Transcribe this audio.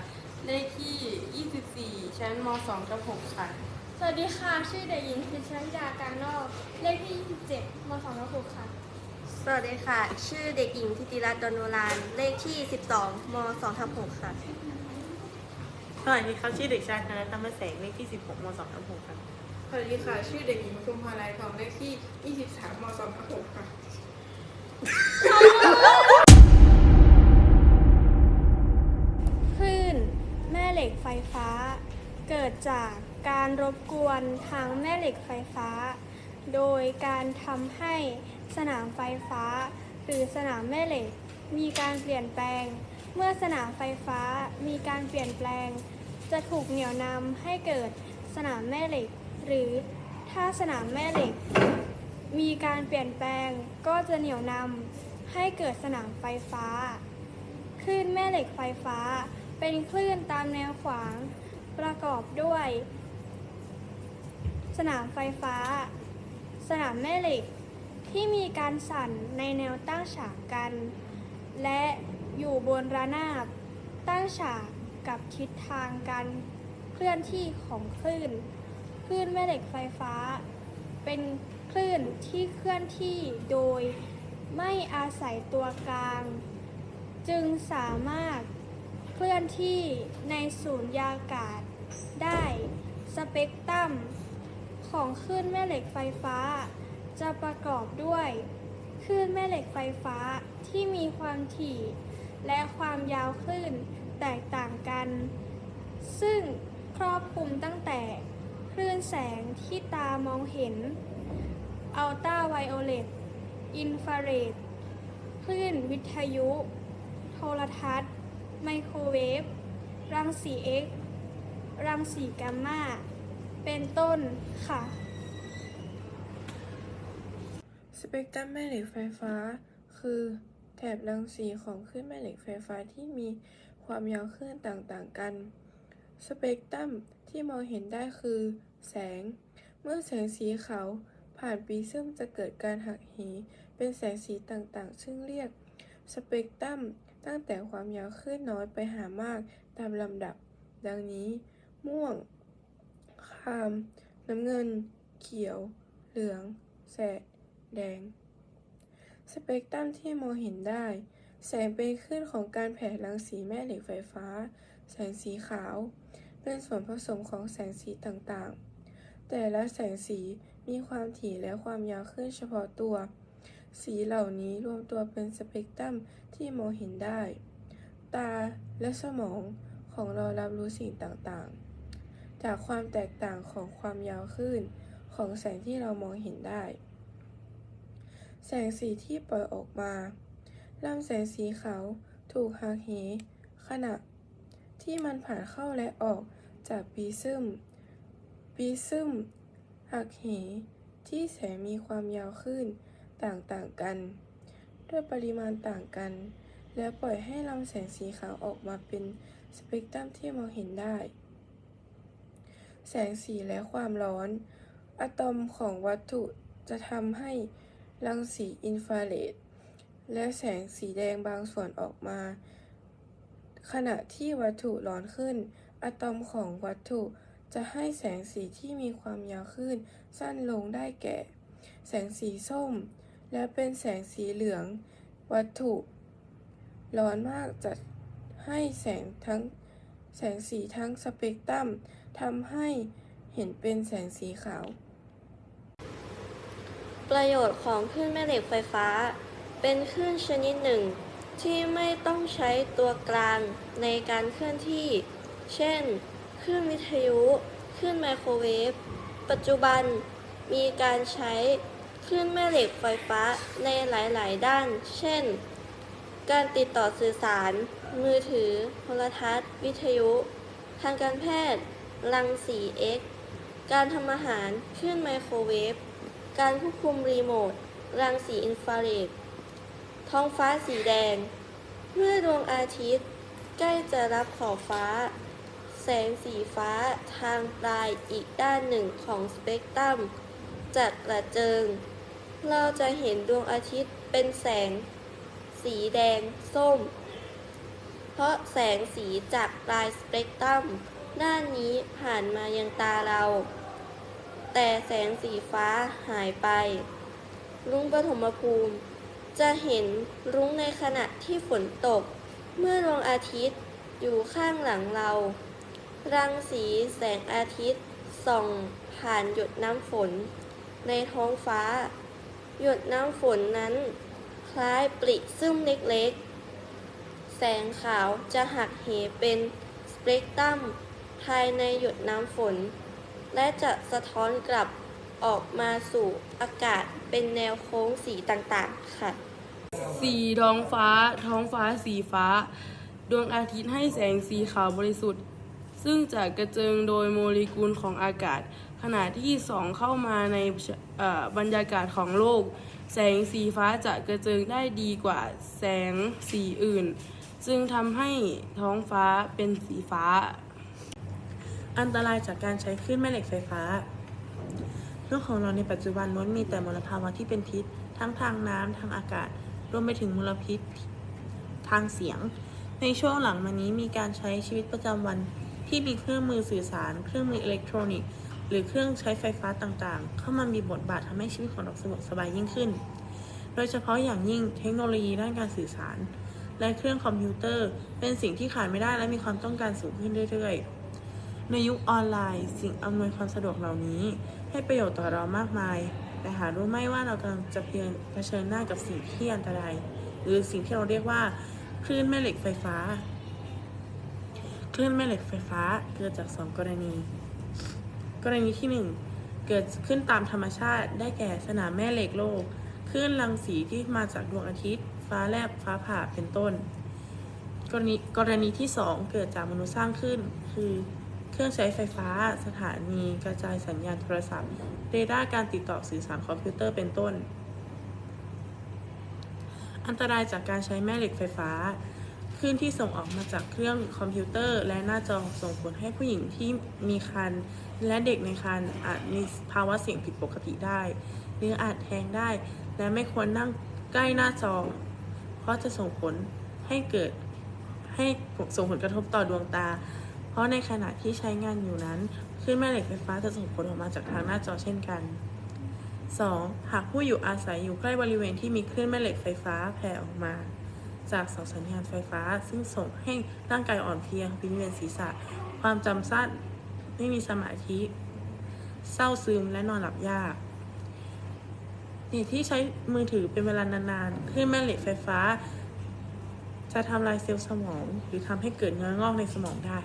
มือนกันค่ะเลขที่ 24 ชั้นม2กับ6ค่ะ สวัสดีค่ะ ชื่อเด็กหญิงพิชยาการนอก เลขที่ 27ม2ทับ6ค่ะ สวัสดีค่ะ ชื่อเด็กหญิงทิติรัตน์ดอนโนราน เลขที่ 12ม2ทับ6ค่ะสวัสดีครับชื่อเด็กชายธนธรรมแสงเลขที่ 16ม2ทับ6ครับสวัสดีค่ะ ชื่อเด็กหญิงปทุมพาลัยทองเลขที่ 23ม2ทับ6ค่ะ ฟ้า เกิดจากการรบกวนทางแม่เหล็กไฟฟ้า โดยการทำให้สนามไฟฟ้า หรือสนามแม่เหล็ก มีการเปลี่ยนแปลง เมื่อสนามไฟฟ้ามีการเปลี่ยนแปลง จะถูกเหนี่ยวนำให้เกิดสนามแม่เหล็ก หรือถ้าสนามแม่เหล็ก มีการเปลี่ยนแปลงก็จะเหนี่ยวนำให้เกิดสนามไฟฟ้า คลื่นแม่เหล็กไฟฟ้า เป็นคลื่นตามแนวขวาง ประกอบด้วย สนามไฟฟ้า สนามแม่เหล็ก ที่มีการสั่นในแนวตั้งฉากกัน และอยู่บนระนาบ ตั้งฉากกับทิศทางการเคลื่อนที่ของคลื่น คลื่นแม่เหล็กไฟฟ้า เป็นคลื่นที่เคลื่อนที่โดยไม่อาศัยตัวกลาง จึงสามารถ เคลื่อนที่ในศูนยากาศ ได้สเปกตรัมของคลื่นแม่เหล็กไฟฟ้า จะประกอบด้วยคลื่นแม่เหล็กไฟฟ้าที่มีความถี่ และความยาวคลื่นแตกต่างกัน ซึ่งครอบคลุมตั้งแต่คลื่นแสงที่ตามองเห็น อัลตราไวโอเลต อินฟราเรด คลื่นวิทยุ โทรทัศน์ ไมโครเวฟ รังสี X รังสีแกัมมา เป็นต้นค่ะ สเปกตรัมแม่เหล็กไฟฟ้า คือแถบรังสีของคลื่นแม่เหล็กไฟฟ้าที่มีความยาวคลื่นต่างๆกัน สเปกตรัมที่มองเห็นได้คือ แสง เมื่อแสงสีขาวผ่านปริซึมจะเกิดการหักเหเป็นแสงสีต่างๆ ซึ่งเรียกสเปกตรัม ตั้งแต่ความยาวคลื่นน้อยไปหามากตามลำดับ ดังนี้ ม่วง คาม น้ำเงิน เขียว เหลือง แสด แดง สเปกตรัมที่มองเห็นได้ แสงเป็นคลื่นของการแผ่รังสีแม่เหล็กไฟฟ้า แสงสีขาว เป็นส่วนผสมของแสงสีต่างๆ แต่ละแสงสีมีความถี่และความยาวคลื่นเฉพาะตัว สีเหล่านี้รวมตัวเป็นสเปกตรัมที่มองเห็นได้ ตาและสมองของเรารับรู้สิ่งต่างๆ จากความแตกต่างของความยาวคลื่นของแสงที่เรามองเห็นได้ แสงสีที่ปล่อยออกมาลำแสงสีขาวถูกหักเหขณะที่มันผ่านเข้าและออกจากปริซึมปริซึมหักเหที่แสงมีความยาวขึ้น ต่างๆกัน ด้วยปริมาณต่างกัน และปล่อยให้ลำแสงสีขาวออกมาเป็นสเปกตรัมที่มองเห็นได้ แสงสีและความร้อน อะตอมของวัตถุจะทำให้รังสีอินฟราเรดและแสงสีแดงบางส่วนออกมา ขณะที่วัตถุร้อนขึ้น อะตอมของวัตถุจะให้แสงสีที่มีความยาวขึ้นสั้นลงได้แก่ แสงสีส้ม และเป็นแสงสีเหลือง วัตถุ ร้อนมากจะให้แสงทั้งแสงสีทั้งสเปกตรัมทำให้เห็นเป็นแสงสีขาว ประโยชน์ของคลื่นแม่เหล็กไฟฟ้า เป็นคลื่นชนิดหนึ่ง ที่ไม่ต้องใช้ตัวกลางในการเคลื่อนที่ เช่น คลื่นวิทยุ คลื่นไมโครเวฟ ปัจจุบันมีการใช้ คลื่นแม่เหล็กไฟฟ้าในหลาย ๆ ด้าน เช่น การติดต่อสื่อสาร มือถือ โทรทัศน์ วิทยุ ทางการแพทย์ รังสี X การทำอาหาร คลื่นไมโครเวฟ การควบคุมรีโมท รังสีอินฟราเรด ท้องฟ้าสีแดง เมื่อดวงอาทิตย์ ใกล้จะรับขอบฟ้า แสงสีฟ้าทางปลายอีกด้านหนึ่งของสเปกตรัม จะกระเจิง เราจะเห็นดวงอาทิตย์เป็นแสง สีแดงส้มผราะแสงสีจากปลายสเปกตรัมด้านนี้ผ่านมายังตาเรา แต่แสงสีฟ้าหายไป รุ้งปฐมภูมิ จะเห็นรุ้งในขณะที่ฝนตก เมื่อดวงอาทิตย์อยู่ข้างหลังเรา รังสีแสงอาทิตย์ส่องผ่านหยดน้ำฝน ในท้องฟ้า หยดน้ำฝนนั้น คล้ายปริซึมเล็กๆ แสงขาวจะหักเหเป็นสเปกตรัมภายในหยดน้ำฝน และจะสะท้อนกลับออกมาสู่อากาศเป็นแนวโค้งสีต่างๆ ค่ะ สีท้องฟ้า ท้องฟ้าสีฟ้า ดวงอาทิตย์ให้แสงสีขาวบริสุทธิ์ ซึ่งจะกระเจิงโดยโมเลกุลของอากาศ ขณะที่ส่องเข้ามาในบรรยากาศของโลก แสงสีฟ้าจะกระเจิงได้ดีกว่าแสงสีอื่นจึงทำให้ท้องฟ้าเป็นสีฟ้า อันตรายจากการใช้คลื่นแม่เหล็กไฟฟ้าโลกของเราในปัจจุบันล้วนมีแต่มลภาวะที่เป็นพิษ ทั้งทางน้ำทางอากาศ รวมไปถึงมลพิษทางเสียง ในช่วงหลังมานี้มีการใช้ชีวิตประจำวัน ที่มีเครื่องมือสื่อสาร เครื่องมืออิเล็กทรอนิกส์ หรือเครื่องใช้ไฟฟ้าต่างๆ เข้ามามีบทบาททำให้ชีวิตของเราสะดวกสบายยิ่งขึ้น โดยเฉพาะอย่างยิ่งเทคโนโลยีด้านการสื่อสาร และเครื่องคอมพิวเตอร์ เป็นสิ่งที่ขาดไม่ได้และมีความต้องการสูงขึ้นเรื่อยๆ ในยุคออนไลน์ สิ่งอำนวยความสะดวกเหล่านี้ ให้ประโยชน์ต่อเรามากมาย แต่หารู้ไหมว่าเรากำลังจะเพียงเผชิญหน้ากับสิ่งที่อันตราย หรือสิ่งที่เราเรียกว่าคลื่นแม่เหล็กไฟฟ้า ลื่นแม่เหล็กไฟฟ้าเกิดจากสองกรณี กรณีที่หนึ่งเกิดขึ้นตามธรรมชาติ ได้แก่สนามแม่เหล็กโลกคลื่นรังสีที่มาจากดวงอาทิตย์ ฟ้าแลบฟ้าผ่าเป็นต้น กรณีกรณีที่ 2 เกิดจากมนุษย์สร้างขึ้น คือเครื่องใช้ไฟฟ้า สถานีกระจายสัญญาณโทรศัพท์ เรดาร์การติดต่อสื่อสารคอมพิวเตอร์เป็นต้น อันตรายจากการใช้แม่เหล็กไฟฟ้า ลื่นที่ส่งออกมาจากเครื่องคอมพิวเตอร์ และหน้าจอส่งผลให้ผู้หญิงที่มีครรภ์และเด็กในครรภ์อาจมีภาวะเสี่ยงผิดปกติได้ หรืออาจแท้งได้ และไม่ควรนั่งใกล้หน้าจอ เพราะจะส่งผลให้เกิดให้ส่งผลกระทบต่อดวงตา เพราะในขณะที่ใช้งานอยู่นั้นคลื่นแม่เหล็กไฟฟ้าจะส่งผลออกมาจากทางหน้าจอเช่นกัน 2. หากผู้อยู่อาศัยอยู่ใกล้บริเวณที่มีคลื่นแม่เหล็กไฟฟ้าแผ่ออกมา จากเสาสัญญาณไฟฟ้า ซึ่งส่งให้ร่างกายอ่อนเพลียวิงเวียนศีรษะ ความจำสั้นไม่มีสมาธิ เศร้าซึมและนอนหลับยากเด็กที่ใช้มือถือเป็นเวลานานๆคลื่นแม่เหล็กไฟฟ้า จะทำลายเซลล์สมอง หรือทำให้เกิดเนื้องอกในสมองได้